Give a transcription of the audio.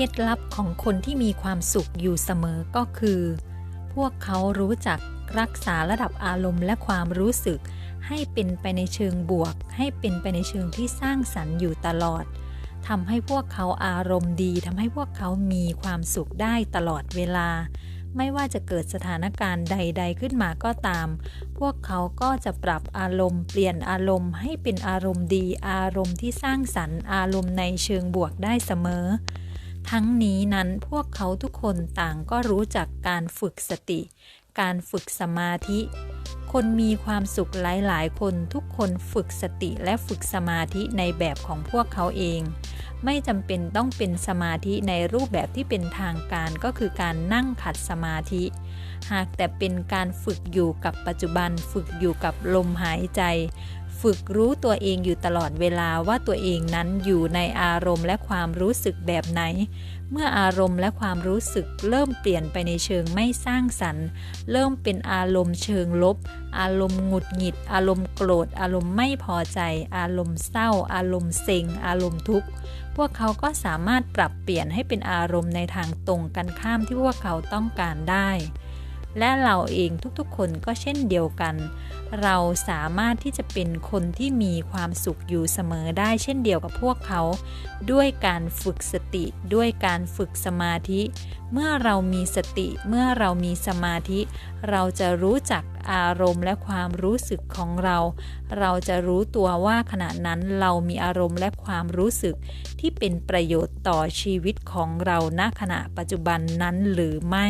เคล็ดลับของคนที่มีความสุขอยู่เสมอก็คือ พวกเขารู้จักรักษาระดับอารมณ์และความรู้สึก ให้เป็นไปในเชิงบวก ให้เป็นไปในเชิงที่สร้างสรรค์อยู่ตลอดทำให้พวกเขาอารมณ์ดีทำให้พวกเขามีความสุขได้ตลอดเวลา ไม่ว่าจะเกิดสถานการณ์ใด ๆ ขึ้นมาก็ตาม พวกเขาก็จะปรับอารมณ์ เปลี่ยนอารมณ์ ให้เป็นอารมณ์ดี อารมณ์ที่สร้างสรรค์อารมณ์ในเชิงบวกได้เสมอ ทั้งนี้นั้นพวกเขาทุกคนต่างก็รู้จักการฝึกสติ การฝึกสมาธิ คนมีความสุขหลาย ๆ คนทุกคนฝึกสติและฝึกสมาธิในแบบของพวกเขาเอง ไม่จำเป็นต้องเป็นสมาธิในรูปแบบที่เป็นทางการก็คือการนั่งขัดสมาธิ หากแต่เป็นการฝึกอยู่กับปัจจุบัน ฝึกอยู่กับลมหายใจ ฝึกรู้ตัวเองอยู่ตลอดเวลาว่าตัวเองนั้นอยู่ในอารมณ์และความรู้สึกแบบไหน เมื่ออารมณ์และความรู้สึกเริ่มเปลี่ยนไปในเชิงไม่สร้างสรรค์ เริ่มเป็นอารมณ์เชิงลบ อารมณ์หงุดหงิด อารมณ์โกรธ อารมณ์ไม่พอใจ อารมณ์เศร้า อารมณ์เซ็ง อารมณ์ทุกข์ พวกเขาก็สามารถปรับเปลี่ยนให้เป็นอารมณ์ในทางตรงกันข้ามที่พวกเขาต้องการได้ และเราเองทุกๆ คนก็เช่นเดียวกัน เราสามารถที่จะเป็นคนที่มีความสุขอยู่เสมอได้เช่นเดียวกับพวกเขา ด้วยการฝึกสติ ด้วยการฝึกสมาธิ เมื่อเรามีสติ เมื่อเรามีสมาธิ เราจะรู้จักอารมณ์และความรู้สึกของเรา เราจะรู้ตัวว่าขณะนั้นเรามีอารมณ์และความรู้สึก ที่เป็นประโยชน์ต่อชีวิตของเราณขณะปัจจุบันนั้นหรือไม่